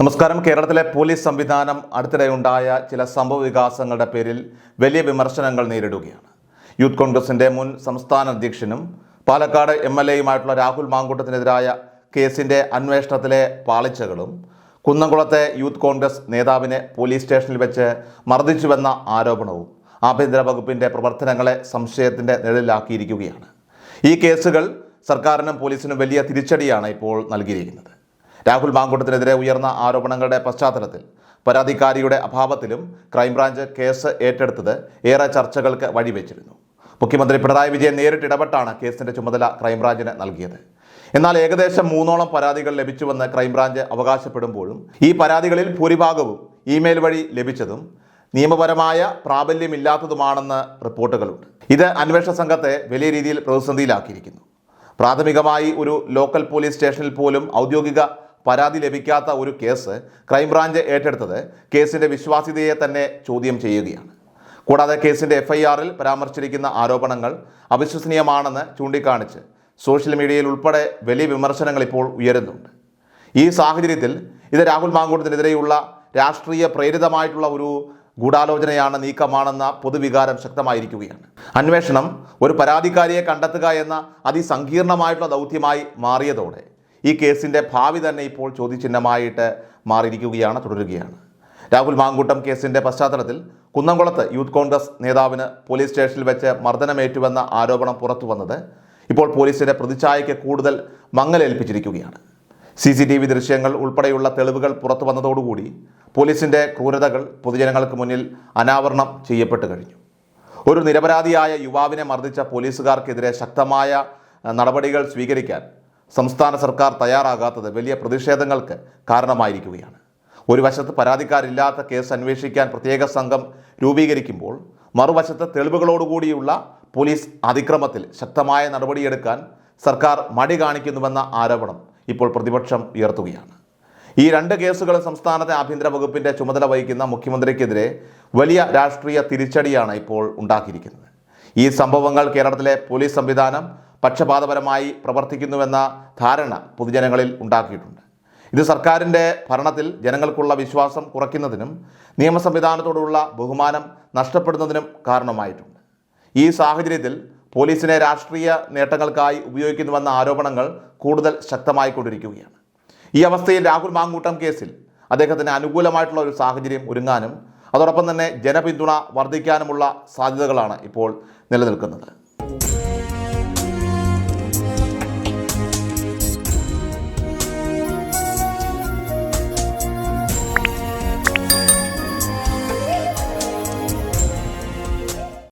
നമസ്കാരം. കേരളത്തിലെ പോലീസ് സംവിധാനം അടുത്തിടെയുണ്ടായ ചില സംഭവ വികാസങ്ങളുടെ പേരിൽ വലിയ വിമർശനങ്ങൾ നേരിടുകയാണ്. യൂത്ത് കോൺഗ്രസിന്റെ മുൻ സംസ്ഥാന അധ്യക്ഷനും പാലക്കാട് എം എൽ എയുമായിട്ടുള്ള രാഹുൽ മാങ്കൂട്ടത്തിനെതിരായ കേസിന്റെ അന്വേഷണത്തിലെ പാളിച്ചകളും കുന്നംകുളത്തെ യൂത്ത് കോൺഗ്രസ് നേതാവിനെ പോലീസ് സ്റ്റേഷനിൽ വെച്ച് മർദ്ദിച്ചുവെന്ന ആരോപണവും ആഭ്യന്തര വകുപ്പിന്റെ പ്രവർത്തനങ്ങളെ സംശയത്തിന്റെ നിഴലിലാക്കിയിരിക്കുകയാണ്. ഈ കേസുകൾ സർക്കാരിനും പോലീസിനും വലിയ തിരിച്ചടിയാണ് ഇപ്പോൾ നൽകിയിരിക്കുന്നത്. രാഹുൽ മാങ്കൂട്ടത്തിനെതിരെ ഉയർന്ന ആരോപണങ്ങളുടെ പശ്ചാത്തലത്തിൽ പരാതിക്കാരിയുടെ അഭാവത്തിലും ക്രൈംബ്രാഞ്ച് കേസ് ഏറ്റെടുത്തത് ഏറെ ചർച്ചകൾക്ക് വഴിവെച്ചിരുന്നു. മുഖ്യമന്ത്രി പിണറായി വിജയൻ നേരിട്ട് ഇടപെട്ടാണ് കേസിന്റെ ചുമതല ക്രൈംബ്രാഞ്ചിന് നൽകിയത്. എന്നാൽ ഏകദേശം മൂന്നോളം പരാതികൾ ലഭിച്ചുവെന്ന് ക്രൈംബ്രാഞ്ച് അവകാശപ്പെടുമ്പോഴും ഈ പരാതികളിൽ ഭൂരിഭാഗവും ഇമെയിൽ വഴി ലഭിച്ചതും നിയമപരമായ പ്രാബല്യമില്ലാത്തതുമാണെന്ന് റിപ്പോർട്ടുകളുണ്ട്. ഇത് അന്വേഷണ സംഘത്തെ വലിയ രീതിയിൽ പ്രതിസന്ധിയിലാക്കിയിരിക്കുന്നു. പ്രാഥമികമായി ഒരു ലോക്കൽ പോലീസ് സ്റ്റേഷനിൽ പോലും ഔദ്യോഗിക പരാതി ലഭിക്കാത്ത ഒരു കേസ് ക്രൈംബ്രാഞ്ച് ഏറ്റെടുത്തത് കേസിന്റെ വിശ്വാസ്യതയെ തന്നെ ചോദ്യം ചെയ്യുകയാണ്. കൂടാതെ കേസിന്റെ എഫ്ഐആറിൽ പരാമർശിച്ചിരിക്കുന്ന ആരോപണങ്ങൾ അവിശ്വസനീയമാണെന്ന് ചൂണ്ടിക്കാണിച്ച് സോഷ്യൽ മീഡിയയിൽ ഉൾപ്പെടെ വലിയ വിമർശനങ്ങൾ ഇപ്പോൾ ഉയരുന്നുണ്ട്. ഈ സാഹചര്യത്തിൽ ഇത് രാഹുൽ മാങ്കൂട്ടത്തിനെതിരെയുള്ള രാഷ്ട്രീയ പ്രേരിതമായിട്ടുള്ള ഒരു ഗൂഢാലോചനയാണ് നീക്കമാണെന്ന പൊതുവികാരം ശക്തമായിരിക്കുകയാണ്. അന്വേഷണം ഒരു പരാതിക്കാരിയെ കണ്ടെത്തുക എന്ന അതിസങ്കീർണമായിട്ടുള്ള ദൗത്യമായി മാറിയതോടെ ഈ കേസിന്റെ ഭാവി തന്നെ ഇപ്പോൾ ചോദ്യചിഹ്നമായിട്ട് മാറിയിരിക്കുകയാണ് തുടരുകയാണ്. രാഹുൽ മാങ്കൂട്ടം കേസിന്റെ പശ്ചാത്തലത്തിൽ കുന്നംകുളത്ത് യൂത്ത് കോൺഗ്രസ് നേതാവിന് പോലീസ് സ്റ്റേഷനിൽ വെച്ച് മർദ്ദനമേറ്റുവെന്ന ആരോപണം പുറത്തു വന്നത് ഇപ്പോൾ പോലീസിന്റെ പ്രതിച്ഛായയ്ക്ക് കൂടുതൽ മങ്ങലേൽപ്പിച്ചിരിക്കുകയാണ്. സി സി ടി വി ദൃശ്യങ്ങൾ ഉൾപ്പെടെയുള്ള തെളിവുകൾ പുറത്തു വന്നതോടുകൂടി പോലീസിന്റെ ക്രൂരതകൾ പൊതുജനങ്ങൾക്ക് മുന്നിൽ അനാവരണം ചെയ്യപ്പെട്ടു കഴിഞ്ഞു. ഒരു നിരപരാധിയായ യുവാവിനെ മർദ്ദിച്ച പോലീസുകാർക്കെതിരെ ശക്തമായ നടപടികൾ സ്വീകരിക്കാൻ സംസ്ഥാന സർക്കാർ തയ്യാറാകാത്തത് വലിയ പ്രതിഷേധങ്ങൾക്ക് കാരണമായിരിക്കുകയാണ്. ഒരു വശത്ത് പരാതിക്കാരില്ലാത്ത കേസ് അന്വേഷിക്കാൻ പ്രത്യേക സംഘം രൂപീകരിക്കുമ്പോൾ മറുവശത്ത് തെളിവുകളോടുകൂടിയുള്ള പോലീസ് അതിക്രമത്തിൽ ശക്തമായ നടപടിയെടുക്കാൻ സർക്കാർ മടി കാണിക്കുന്നുവെന്ന ആരോപണം ഇപ്പോൾ പ്രതിപക്ഷം ഉയർത്തുകയാണ്. ഈ രണ്ട് കേസുകളും സംസ്ഥാനത്തെ ആഭ്യന്തര വകുപ്പിന്റെ ചുമതല വഹിക്കുന്ന മുഖ്യമന്ത്രിക്കെതിരെ വലിയ രാഷ്ട്രീയ തിരിച്ചടിയാണ് ഇപ്പോൾ ഉണ്ടാക്കിയിരിക്കുന്നത്. ഈ സംഭവങ്ങൾ കേരളത്തിലെ പോലീസ് സംവിധാനം പക്ഷപാതപരമായി പ്രവർത്തിക്കുന്നുവെന്ന ധാരണ പൊതുജനങ്ങളിൽ ഉണ്ടാക്കിയിട്ടുണ്ട്. ഇത് സർക്കാരിന്റെ ഭരണത്തിൽ ജനങ്ങൾക്കുള്ള വിശ്വാസം കുറയ്ക്കുന്നതിനും നിയമ സംവിധാനത്തോടുള്ള ബഹുമാനം നഷ്ടപ്പെടുന്നതിനും കാരണമായിട്ടുണ്ട്. ഈ സാഹചര്യത്തിൽ പോലീസിനെ രാഷ്ട്രീയ നേട്ടങ്ങൾക്കായി ഉപയോഗിക്കുന്നുവെന്ന ആരോപണങ്ങൾ കൂടുതൽ ശക്തമായിക്കൊണ്ടിരിക്കുകയാണ് ഈ അവസ്ഥയിൽ രാഹുൽ മാങ്കൂട്ടം കേസിൽ അദ്ദേഹത്തിന് അനുകൂലമായിട്ടുള്ള ഒരു സാഹചര്യം ഒരുങ്ങാനും അതോടൊപ്പം തന്നെ ജനപിന്തുണ വർദ്ധിക്കാനുമുള്ള സാധ്യതകളാണ് ഇപ്പോൾ നിലനിൽക്കുന്നത്.